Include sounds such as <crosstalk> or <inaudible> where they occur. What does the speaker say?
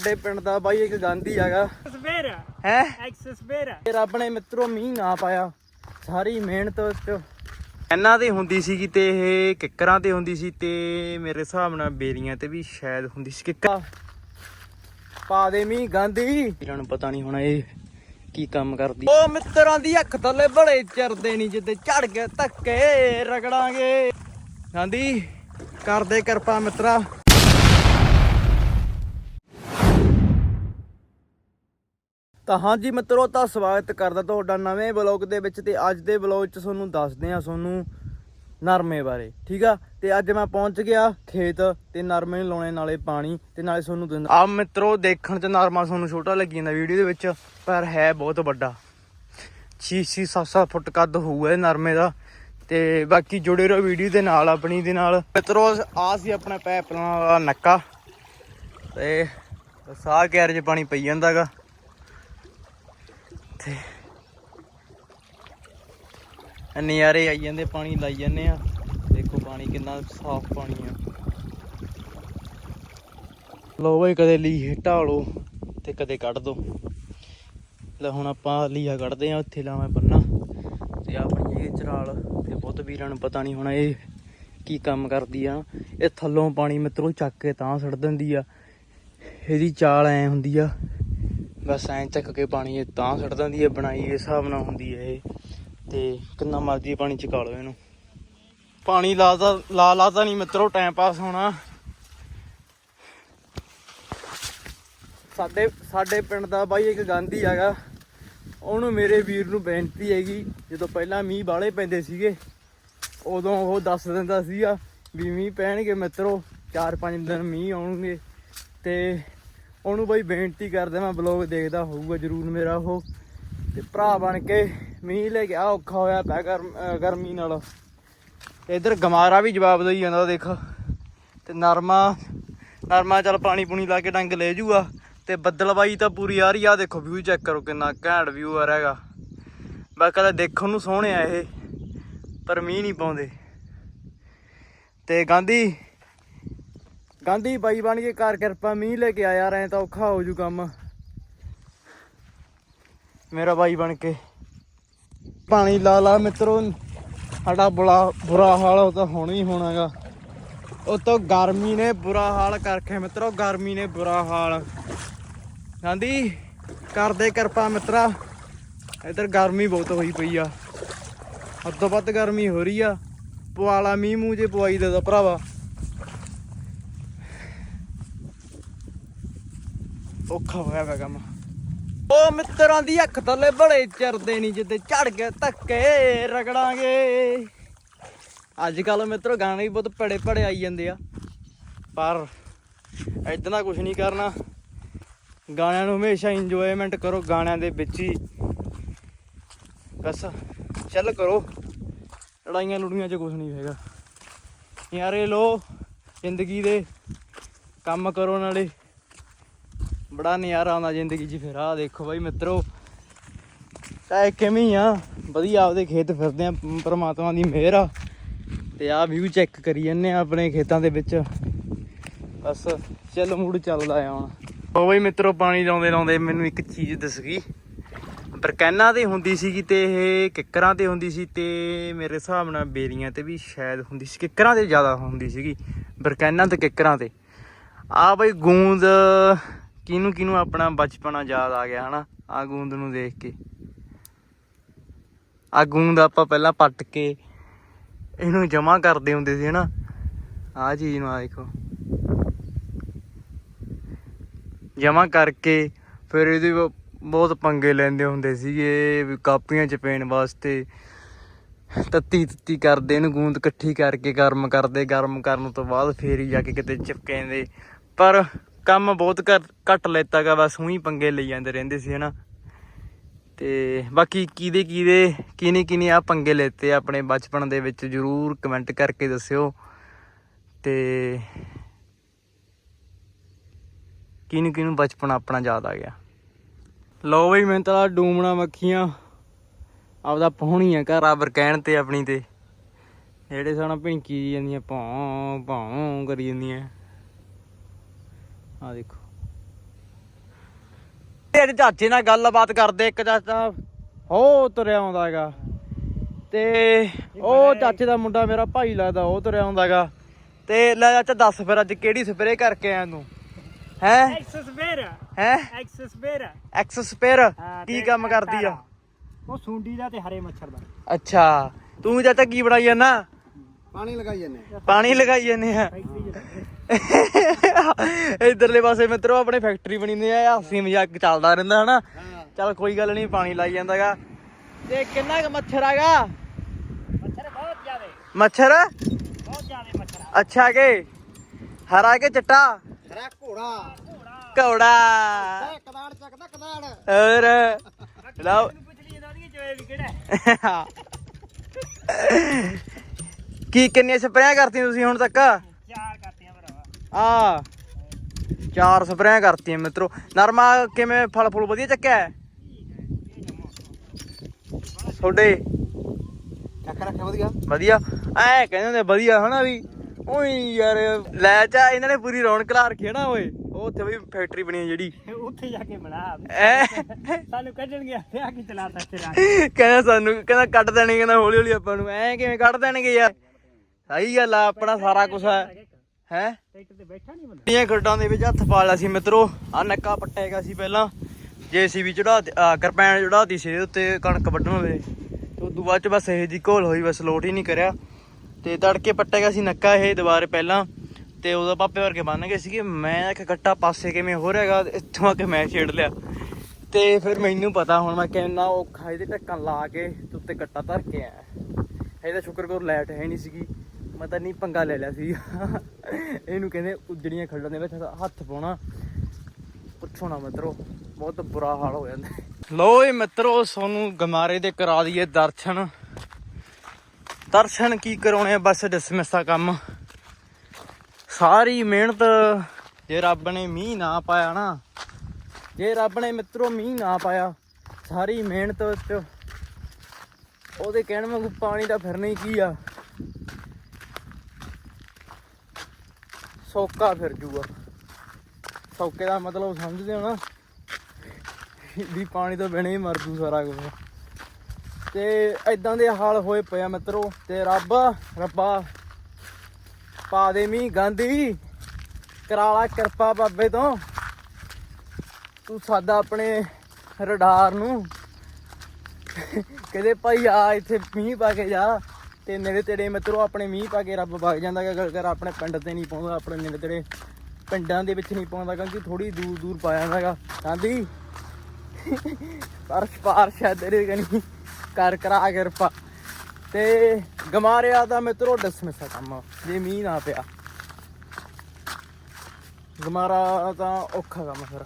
ਸਾਡੇ ਪਿੰਡ ਦਾ ਬਾਈ ਇੱਕ ਗਾਂਧੀ ਹੈਗਾ। ਸਵੇਰਾ। ਹੈ? ਐਕਸ ਸਵੇਰਾ। ਤੇ ਰੱਬ ਨੇ ਮਿੱਤਰੋ ਮੀਂਹ ਨਾ ਪਾਇਆ। ਸਾਰੀ ਮਿਹਨਤ ਚ। ਇਹਨਾਂ ਤੇ ਹੁੰਦੀ ਸੀ ਤੇ ਇਹ ਕਿੱਕਰਾਂ ਤੇ ਹੁੰਦੀ ਸੀ ਤੇ ਮੇਰੇ ਹਿਸਾਬ ਨਾਲ ਬੇਰੀਆਂ ਤੇ ਵੀ ਸ਼ਾਇਦ ਹੁੰਦੀ ਸੀ ਕਿੱਕਾ ਪਾ ਦੇ ਮੀਂਹ ਗਾਂਧੀ। ਇਹਨਾਂ ਨੂੰ ਪਤਾ ਨਹੀਂ ਹੋਣਾ ਇਹ ਕੀ ਕੰਮ ਕਰਦੀ। ਉਹ ਮਿੱਤਰਾਂ ਦੀ ਅੱਖ ਥੱਲੇ ਬੜੇ ਚਰਦੇ ਨਹੀਂ ਜਿੱਦੇ ਝੜ ਕੇ ਧੱਕੇ ਰਗੜਾਂਗੇ। ਗਾਂਧੀ ਕਰਦੇ ਕਿਰਪਾ ਮਿੱਤਰਾ। ਤਾਂ ਹਾਂਜੀ ਮਿੱਤਰੋ, ਤਾਂ ਸਵਾਗਤ ਕਰਦਾ ਤੁਹਾਡਾ ਨਵੇਂ ਬਲੌਗ ਦੇ ਵਿੱਚ ਤੇ ਅੱਜ ਦੇ ਬਲੌਗ 'ਚ ਤੁਹਾਨੂੰ ਦੱਸਦੇ ਆ ਤੁਹਾਨੂੰ ਨਰਮੇ ਬਾਰੇ, ਠੀਕ ਆ? ਤੇ ਅੱਜ ਮੈਂ ਪਹੁੰਚ ਗਿਆ ਖੇਤ ਤੇ ਨਰਮੇ ਨੂੰ ਲਾਉਣੇ ਨਾਲੇ ਪਾਣੀ ਤੇ ਨਾਲੇ ਤੁਹਾਨੂੰ ਦਿੰਦਾ ਆ ਮਿੱਤਰੋ, ਦੇਖਣ 'ਚ ਨਰਮਾ ਤੁਹਾਨੂੰ ਛੋਟਾ ਲੱਗੀ ਜਾਂਦਾ ਵੀਡੀਓ ਦੇ ਵਿੱਚ, ਪਰ ਹੈ ਬਹੁਤ ਵੱਡਾ। 6-6 7-7 ਫੁੱਟ ਕੱਦ ਹੋਊਗਾ ਇਹ ਨਰਮੇ ਦਾ। ਤੇ ਬਾਕੀ ਜੁੜੇ ਰਹੋ ਵੀਡੀਓ ਦੇ ਨਾਲ, ਆਪਣੀ ਦੇ ਨਾਲ। ਮਿੱਤਰੋ, ਆ ਸੀ ਆਪਣਾ ਪੈਪਲਾਂ ਵਾਲਾ ਨੱਕਾ। ਤੇ ਸਾਹ ਕੈਰ 'ਚ ਪਾਣੀ ਪਈ ਜਾਂਦਾਗਾ। ਤੇ ਨਜ਼ਾਰੇ ਆਈ ਜਾਂਦੇ, ਪਾਣੀ ਲਾਈ ਜਾਂਦੇ ਆ। ਦੇਖੋ ਪਾਣੀ ਕਿੰਨਾ ਸਾਫ਼ ਪਾਣੀ ਆ। ਲੋ ਬਈ, ਕਦੇ ਲੀਹੇ ਢਾਲੋ ਤੇ ਕਦੇ ਕੱਢ ਦੋ। ਲੈ ਹੁਣ ਆਪਾਂ ਲੀਹਾ ਕੱਢਦੇ ਆ, ਉੱਥੇ ਲਾਵਾਂ ਬੰਨਾ ਤੇ ਆਪਣੀ ਇਹ ਚਰਾਲ। ਤੇ ਬਹੁਤ ਵੀਰਾਂ ਨੂੰ ਪਤਾ ਨਹੀਂ ਹੋਣਾ ਇਹ ਕੀ ਕੰਮ ਕਰਦੀ ਆ। ਇਹ ਥੱਲੋਂ ਪਾਣੀ ਮਿੱਤਰੋਂ ਚੱਕ ਕੇ ਤਾਂ ਛੱਡ ਦਿੰਦੀ ਆ। ਇਹਦੀ ਚਾਲ ਐ ਹੁੰਦੀ ਆ। ਬਸ ਐਂ ਚੱਕ ਕੇ ਪਾਣੀ ਇਹ ਤਾਂ ਛੱਡ ਦਿੰਦੀ ਹੈ, ਬਣਾਈ ਇਸ ਹਿਸਾਬ ਨਾਲ ਹੁੰਦੀ ਹੈ ਇਹ। ਤੇ ਕਿੰਨਾ ਮਰਜ਼ੀ ਪਾਣੀ ਚਕਾ ਲਓ ਇਹਨੂੰ। ਪਾਣੀ ਲਾਦਾ, ਲਾ ਲਾਤਾ ਨਹੀਂ ਮਿੱਤਰੋ ਟਾਈਮ ਪਾਸ ਹੋਣਾ। ਸਾਡੇ ਸਾਡੇ ਪਿੰਡ ਦਾ ਬਾਈ ਇੱਕ ਗਾਂਧੀ ਹੈਗਾ। ਉਹਨੂੰ ਮੇਰੇ ਵੀਰ ਨੂੰ ਬੇਨਤੀ ਹੈਗੀ, ਜਦੋਂ ਪਹਿਲਾਂ ਮੀਂਹ ਬਾਲੇ ਪੈਂਦੇ ਸੀਗੇ, ਉਦੋਂ ਉਹ ਦੱਸ ਦਿੰਦਾ ਸੀਗਾ ਵੀ ਮੀਂਹ ਪੈਣਗੇ ਮਿੱਤਰੋ 4-5 ਦਿਨ ਮੀਂਹ ਆਉਣਗੇ। ਤੇ ਉਹਨੂੰ ਬਾਈ ਬੇਨਤੀ ਕਰਦੇ ਮੈਂ ਬਲੌਗ ਦੇਖਦਾ ਹੋਊਗਾ ਜਰੂਰ ਮੇਰਾ ਉਹ। ਤੇ ਭਰਾ ਬਣ ਕੇ ਮੀਂਹ ਲੈ ਗਿਆ ਔਖਾ ਹੋਇਆ ਪਿਆ ਗਰਮ- ਗਰਮੀ ਨਾਲ। ਤੇ ਇਧਰ ਗਮਾਰਾ ਵੀ ਜਵਾਬ ਦੇਈ ਜਾਂਦਾ, ਦੇਖ। ਤੇ ਨਰਮਾ ਨਰਮਾ ਚੱਲ ਪਾਣੀ ਪੂਣੀ ਲਾ ਕੇ ਡੰਗ ਲੈ ਜੂਗਾ। ਤੇ ਬੱਦਲਬਾਈ ਤਾਂ ਪੂਰੀ ਆ ਰਹੀ ਆ, ਦੇਖੋ ਵਿਊ ਚੈੱਕ ਕਰੋ ਕਿੰਨਾ ਘੈਂਟ ਵਿਊ ਆ ਹੈਗਾ। ਬਸ ਕਦੇ ਦੇਖਣ ਨੂੰ ਸੋਹਣੇ ਆ ਇਹ, ਪਰ ਮੀਂਹ ਨਹੀਂ ਪਾਉਂਦੇ। ਤੇ ਗਾਂਧੀ ਗਾਂਧੀ ਬਾਈ ਬਣ ਕੇ ਕਰ ਕਿਰਪਾ, ਮੀਂਹ ਲੈ ਕੇ ਆਇਆ ਰਹੇ ਤਾਂ ਔਖਾ ਹੋ ਜੂ ਕੰਮ। ਮੇਰਾ ਬਾਈ ਬਣ ਕੇ। ਪਾਣੀ ਲਾ ਲਾ ਮਿੱਤਰੋ, ਸਾਡਾ ਬੁਲਾ, ਬੁਰਾ ਹਾਲ ਉਹ ਤਾਂ ਹੋਣਾ ਹੀ ਹੋਣਾਗਾ। ਉਹ ਤੋਂ ਗਰਮੀ ਨੇ ਬੁਰਾ ਹਾਲ ਕਰਕੇ ਮਿੱਤਰੋ, ਗਰਮੀ ਨੇ ਬੁਰਾ ਹਾਲ। ਗਾਂਧੀ ਕਰਦੇ ਕਿਰਪਾ ਮਿੱਤਰਾ। ਇਧਰ ਗਰਮੀ ਬਹੁਤ ਹੋਈ ਪਈ ਆ। ਹੱਦੋਂ ਵੱਧ ਗਰਮੀ ਹੋ ਰਹੀ ਆ। ਪਵਾਲਾ ਮੀਂਹ ਮੂੰਹ ਜੇ ਪਵਾਈ ਦੇ ਦਾ ਭਰਾਵਾ। ਔਖਾ ਹੋਇਆ ਵਾ ਕੰਮ। ਉਹ ਮਿੱਤਰਾਂ ਦੀ ਅੱਖ ਥੱਲੇ ਬੜੇ ਚਰਦੇ ਨਹੀਂ ਜਿੱਦੇ ਝੜ ਕੇ ਧੱਕੇ ਰਗੜਾਂਗੇ। ਅੱਜ ਕੱਲ ਮਿੱਤਰੋ ਗਾਣੇ ਵੀ ਬਹੁਤ ਪੜੇ ਪੜੇ ਆਈ ਜਾਂਦੇ ਆ। ਪਰ ਇਦਾਂ ਦਾ ਕੁਝ ਨਹੀਂ ਕਰਨਾ। ਗਾਣਿਆਂ ਨੂੰ ਹਮੇਸ਼ਾ ਇੰਜੋਇਮੈਂਟ ਕਰੋ, ਗਾਣਿਆਂ ਦੇ ਵਿੱਚ ਹੀ। ਬਸ ਚੱਲ ਕਰੋ। ਲੜਾਈਆਂ ਲੁੜੀਆਂ 'ਚ ਕੁਝ ਨਹੀਂ ਹੈਗਾ। ਯਾਰੇ ਲੋ ਜ਼ਿੰਦਗੀ ਦੇ ਕੰਮ ਕਰੋ ਨਾਲੇ। ਬੜਾ ਨਜ਼ਾਰਾ ਆਉਂਦਾ ਜ਼ਿੰਦਗੀ 'ਚ ਫਿਰ। ਆਹ ਦੇਖੋ ਬਾਈ ਮਿੱਤਰੋ ਚਾਹੇ ਕਿਵੇਂ ਹੀ ਆ। ਵਧੀਆ ਆਪਦੇ ਖੇਤ ਫਿਰਦੇ ਆ, ਪਰਮਾਤਮਾ ਦੀ ਮਿਹਰ ਆ। ਤੇ ਆਹ ਵਿਊ ਚੈੱਕ ਕਰੀ ਜੰਨੇ ਆ ਆਪਣੇ ਖੇਤਾਂ ਦੇ ਵਿੱਚ। ਬਸ ਚੱਲ ਮੂਡ ਚੱਲਦਾ ਆ ਹੁਣ। ਉਹ ਬਈ ਮਿੱਤਰੋ, ਪਾਣੀ ਲਾਉਂਦੇ ਲਾਉਂਦੇ ਮੈਨੂੰ ਇੱਕ ਚੀਜ਼ ਦਿਸ ਗਈ। ਬਰਕੈਨਾ ਤੇ ਹੁੰਦੀ ਸੀਗੀ ਤੇ ਇਹ ਕਿੱਕਰਾਂ ਤੇ ਹੁੰਦੀ ਸੀ ਤੇ ਮੇਰੇ ਹਿਸਾਬ ਨਾਲ ਬੇਰੀਆਂ ਤੇ ਵੀ ਸ਼ਾਇਦ ਹੁੰਦੀ ਸੀ। ਕਿੱਕਰਾਂ ਤੇ ਜ਼ਿਆਦਾ ਹੁੰਦੀ ਸੀਗੀ। ਬਰਕੈਨਾ ਤੇ ਕਿੱਕਰਾਂ ਤੇ। ਆ ਬਈ ਗੂੰਦ ਕਿਹਨੂੰ ਕਿਹਨੂੰ ਆਪਣਾ ਬਚਪਨਾ ਯਾਦ ਆ ਗਿਆ, ਹਨਾ? ਆ ਗੂੰਦ ਨੂੰ ਦੇਖ ਕੇ। ਆ ਗੂੰਦ ਆਪਾਂ ਪਹਿਲਾਂ ਪੱਟ ਕੇ ਇਹਨੂੰ ਜਮਾ ਕਰਦੇ ਹੁੰਦੇ ਸੀ, ਹਨਾ? ਆ ਚੀਜ਼ ਨੂੰ ਆ ਦੇਖੋ। ਜਮਾ ਕਰਕੇ ਫਿਰ ਇਹਦੇ ਬਹੁਤ ਪੰਗੇ ਲੈਂਦੇ ਹੁੰਦੇ ਸੀਗੇ, ਵੀ ਕਾਪੀਆਂ ਚ ਪੈਣ ਵਾਸਤੇ। ਤੱਤੀ ਤੱਤੀ ਕਰਦੇ ਇਹਨੂੰ, ਗੂੰਦ ਇਕੱਠੀ ਕਰਕੇ ਗਰਮ ਕਰਦੇ, ਗਰਮ ਕਰਨ ਤੋਂ ਬਾਅਦ ਫੇਰ ਹੀ ਜਾ ਕੇ ਕਿਤੇ ਚਿਪਕੇਂਦੇ ਪਰ ਕੰਮ ਬਹੁਤ ਘੱਟ- ਘੱਟ ਲੈਤਾ ਗਾ, ਬਸ ਉਹੀ ਪੰਗੇ ਲਈ ਜਾਂਦੇ ਰਹਿੰਦੇ ਸੀ, ਹਨਾ। ਤੇ ਬਾਕੀ ਕਿਹਦੇ ਕਿਹਦੇ ਕਿਨੇ ਕਿਨੇ ਆ ਪੰਗੇ ਲੈਤੇ ਆਪਣੇ ਬਚਪਨ ਦੇ ਵਿੱਚ, ਜਰੂਰ ਕਮੈਂਟ ਕਰਕੇ ਦੱਸਿਓ। ਤੇ ਕਿਹਨੂੰ ਕਿਹਨੂੰ ਬਚਪਨ ਆਪਣਾ ਯਾਦ ਆ ਗਿਆ। ਲਓ ਬਈ, ਮੈਂ ਤਾਂ ਡੂਮਣਾ ਮੱਖੀਆਂ ਆਪਦਾ ਪਹੁੰਣੀ ਘਰ ਆ ਬਰਕੈਨ ਤੇ ਆਪਣੀ ਤੇ। ਜਿਹੜੇ ਸਾਣਾ ਭਿੰਕੀ ਜਾਂਦੀਆਂ ਭੌਂ ਭੌਂ ਕਰੀ ਜਾਂਦੀਆਂ। ਆ ਦੇਖੋ। ਤੇ ਅੱਜ ਚਾਚੇ ਨਾਲ ਗੱਲਬਾਤ ਕਰਦੇ ਇੱਕ ਚਾਚਾ ਹੋ ਤੁਰਿਆ ਆਉਂਦਾ ਹੈਗਾ। ਤੇ ਉਹ ਚਾਚੇ ਦਾ ਮੁੰਡਾ ਮੇਰਾ ਭਾਈ ਲੱਗਦਾ ਉਹ ਤੁਰਿਆ ਆਉਂਦਾ ਹੈਗਾ। ਤੇ ਲੈ ਚਾਚਾ ਦੱਸ ਫਿਰ ਅੱਜ ਕਿਹੜੀ ਸਪਰੇਅ ਕਰਕੇ ਆਇਆ ਤੂੰ? ਹੈ? ਐਕਸਸ ਵੇਰਾ ਹੈ? ਕੀ ਕੰਮ ਕਰਦੀ ਆ? ਉਹ ਸੁੰਡੀ ਦਾ ਤੇ ਹਰੇ ਮੱਛਰ ਦਾ। ਅੱਛਾ ਤੂੰ ਚਾਚਾ ਕੀ ਬਣਾਈ ਜਾਂਦਾ? ਪਾਣੀ ਲਗਾਈ ਜਾਂਦੇ ਪਾਣੀ ਲਗਾਈ ਜਾਂਦੇ ਆ। ਇਧਰਲੇ ਪਾਸੇ ਮਿੱਤਰੋ ਆਪਣੇ ਫੈਕਟਰੀ ਬਣੀ ਨੇ ਆ ਹਾਸੀ ਮਜ਼ਾਕ ਚੱਲਦਾ ਰਹਿੰਦਾ ਹਨਾ? ਚੱਲ ਕੋਈ ਗੱਲ ਨਹੀਂ ਪਾਣੀ ਲਾਈ ਜਾਂਦਾਗਾ। ਤੇ ਕਿੰਨਾ ਕੁ ਮੱਛਰ ਆਗਾ। ਮੱਛਰ ਬਹੁਤ ਜ਼ਿਆਦੇ। ਮੱਛਰ? ਬਹੁਤ ਜ਼ਿਆਦੇ ਮੱਛਰ ਅੱਛਾ ਕੇ? ਹਰਾ ਕੇ ਚਿੱਟਾ? ਹਰਾ ਘੋੜਾ। ਕੌੜਾ ਕਦਾੜ ਚੱਕਦਾ ਕਦਾੜ ਹੋਰ? ਲਓ? ਕੀ ਕਿੰਨੀਆਂ ਸਪਰੇਆਂ ਕਰਤੀਆਂ ਤੁਸੀਂ ਹੁਣ ਤੱਕ? ਆ। ਚਾਰ ਸਪਰੇਆਂ ਕਰਤੀਆਂ ਮਿੱਤਰੋ। ਨਰਮਾ ਕਿਵੇਂ ਫਲ ਫੁੱਲ ਵਧੀਆ ਚੱਕਿਆ? ਹੈ? ਤੁਹਾਡੇ? ਚੱਕ ਰੱਖਿਆ ਵਧੀਆ। ਵਧੀਆ। ਐ ਕਹਿੰਦੇ ਹੁੰਦੇ ਵਧੀਆ ਹਨਾ ਵੀ। ਓਏ ਯਾਰ ਲੈ ਚਾ ਇਹਨਾਂ ਨੇ ਪੂਰੀ ਰੌਣਕ ਲਾ ਰੱਖੀ ਹੈ ਨਾ ਓਏ। ਉਹ ਉੱਥੇ ਵੀ ਫੈਕਟਰੀ ਬਣੀ ਹੈ ਜਿਹੜੀ। <laughs> ਉੱਥੇ ਜਾ ਕੇ ਬਣਾ। ਐ। ਸਾਨੂੰ ਕੱਢਣ ਗਿਆ ਤੇ ਆ ਕੀ ਚਲਾਤਾ ਤੇਰਾ ਕਹਿੰਦਾ ਸਾਨੂੰ ਕਹਿੰਦਾ ਕੱਢ ਦੇਣਗੇ ਕਹਿੰਦਾ ਹੌਲੀ ਹੌਲੀ ਆਪਾਂ ਨੂੰ। ਐ ਕਿਵੇਂ ਕੱਢ ਦੇਣਗੇ ਯਾਰ? ਸਹੀ ਗੱਲ ਆ ਆਪਣਾ ਸਾਰਾ ਕੁਝ ਹੈ ਹੈ? ਟਰੈਕਟਰ ਤੇ ਬੈਠਾ ਨਹੀਂ ਬੰਦਾ। ਇਹ ਖੱਡਾਂ ਦੇ ਵਿੱਚ ਹੱਥ ਪਾ ਲਿਆ ਸੀ ਮਿੱਤਰੋ। ਆ ਨੱਕਾ ਪੱਟੇਗਾ ਸੀ ਪਹਿਲਾਂ। ਜੇਸੀਬੀ ਚੜਾ ਕਿਰਪੈਨ ਚੜਾਤੀ ਸੀ ਇਹਦੇ ਉੱਤੇ ਕਣਕ ਵੱਢਣ ਵੇਲੇ। ਤੇ ਉਦੋਂ ਬਾਅਦ ਚ ਬਸ ਇਹ ਜੀ ਘੋਲ ਹੋਈ ਬਸ ਲੋਟ ਹੀ ਨਹੀਂ ਕਰਿਆ। ਤੇ ਤੜਕੇ ਪੱਟੇਗਾ ਸੀ ਨੱਕਾ ਇਹ ਦੁਬਾਰੇ ਪਹਿਲਾਂ। ਤੇ ਉਹਦਾ ਪਾਪੇ ਵਰਗੇ ਬੰਨ ਗਏ ਸੀਗੇ। ਮੈਂ ਇੱਕ ਗੱਟਾ ਪਾਸੇ ਕਿਵੇਂ ਹੋ ਰਿਹਾਗਾ ਇੱਥੋਂ ਆ ਕੇ ਮੈਂ ਛੇੜ ਲਿਆ। ਤੇ ਫਿਰ ਮੈਨੂੰ ਪਤਾ ਹੁਣ ਮੈਂ ਕਿੰਨਾ ਔਖਾ ਇਹਦੇ ਢੱਕਣ ਲਾ ਕੇ ਤੇ ਉੱਤੇ ਗੱਟਾ ਧਰ ਕੇ ਆਇਆ। ਇਹਦਾ ਸ਼ੁਕਰ ਕਰੋ ਲਾਈਟ ਹੈ ਨਹੀਂ ਸੀਗੀ। ਮੈਂ ਤਾਂ ਨਹੀਂ ਪੰਗਾ ਲੈ ਲਿਆ ਸੀ ਇਹਨੂੰ ਕਹਿੰਦੇ ਉਜੜੀਆਂ ਖੱਡਾਂ ਦੇ ਵਿੱਚ ਹੱਥ ਪਾਉਣਾ। ਪੁੱਛੋ ਨਾ ਮਿੱਤਰੋ, ਬਹੁਤ ਬੁਰਾ ਹਾਲ ਹੋ ਜਾਂਦਾ। ਲੋ ਇਹ ਮਿੱਤਰੋ, ਸੋਨੂੰ ਗਮਾਰੇ ਦੇ ਕਰਾ ਦਈਏ ਦਰਸ਼ਨ। ਦਰਸ਼ਨ ਕੀ ਕਰਾਉਣੇ ਬਸ ਡਿਸਮਿਸ ਦਾ ਕੰਮ। ਸਾਰੀ ਮਿਹਨਤ ਜੇ ਰੱਬ ਨੇ ਮੀਂਹ ਨਾ ਪਾਇਆ ਨਾ। ਜੇ ਰੱਬ ਨੇ ਮਿੱਤਰੋ ਮੀਂਹ ਨਾ ਪਾਇਆ, ਸਾਰੀ ਮਿਹਨਤ ਚ ਉਹਦੇ ਕਹਿਣ ਵਾਂਗੂ ਪਾਣੀ ਦਾ ਫਿਰਨਾ ਹੀ ਕੀ ਆ? ਸੌਕਾ ਫਿਰ ਜੂਗਾ। ਸੌਕੇ ਦਾ ਮਤਲਬ ਸਮਝਦੇ ਹੋ ਨਾ? ਵੀ ਪਾਣੀ ਤੋਂ ਬਿਨਾਂ ਹੀ ਮਰ ਜੂ ਸਾਰਾ ਕੁਝ ਤੇ ਐਦਾਂ ਦੇ ਹਾਲ ਹੋਏ ਪਿਆ ਮਿੱਤਰੋ, ਤੇ ਰੱਬ, ਰੱਬਾ ਪਾ ਦੇ ਮੀਂਹ ਗਾਂਧੀ। ਕਰਾਲਾ ਕਿਰਪਾ ਬਾਬੇ ਤੋਂ। ਤੂੰ ਸਾਡਾ ਆਪਣੇ ਰਡਾਰ ਨੂੰ। ਕਹਿੰਦੇ ਭਾਈ ਆ ਇੱਥੇ ਮੀਂਹ ਪਾ ਕੇ ਜਾ। ਤੇ ਨੇੜੇ ਤੇੜੇ ਮਿੱਤਰੋ ਆਪਣੇ ਮੀਂਹ ਪਾ ਕੇ ਰੱਬ ਵਗ ਜਾਂਦਾ ਗਾ, ਅਗਰ ਆਪਣੇ ਪਿੰਡ ਤੇ ਨਹੀਂ ਪਾਉਂਦਾ ਆਪਣੇ ਨੇੜੇ ਤੇੜੇ ਪਿੰਡਾਂ ਦੇ ਵਿੱਚ ਨਹੀਂ ਪਾਉਂਦਾ ਕਿਉਂਕਿ ਥੋੜੀ ਦੂਰ ਦੂਰ ਪਾ ਜਾਂਦਾਗਾ ਗਾਂਧੀ! ਪਰ ਸਪਾਰਸ਼ ਹੈ ਤੇਰੇ ਕਨੀ। ਕਰ ਕਰਾ ਕਿਰਪਾ। ਤੇ ਗਮਾਰਿਆ ਦਾ ਮਿੱਤਰੋ ਡਿਸਮਿਸ ਆ ਕੰਮ। ਜੇ ਮੀਂਹ ਨਾ ਪਿਆ। ਗਮਾਰਾ ਤਾਂ ਔਖਾ ਕੰਮ ਫਿਰ।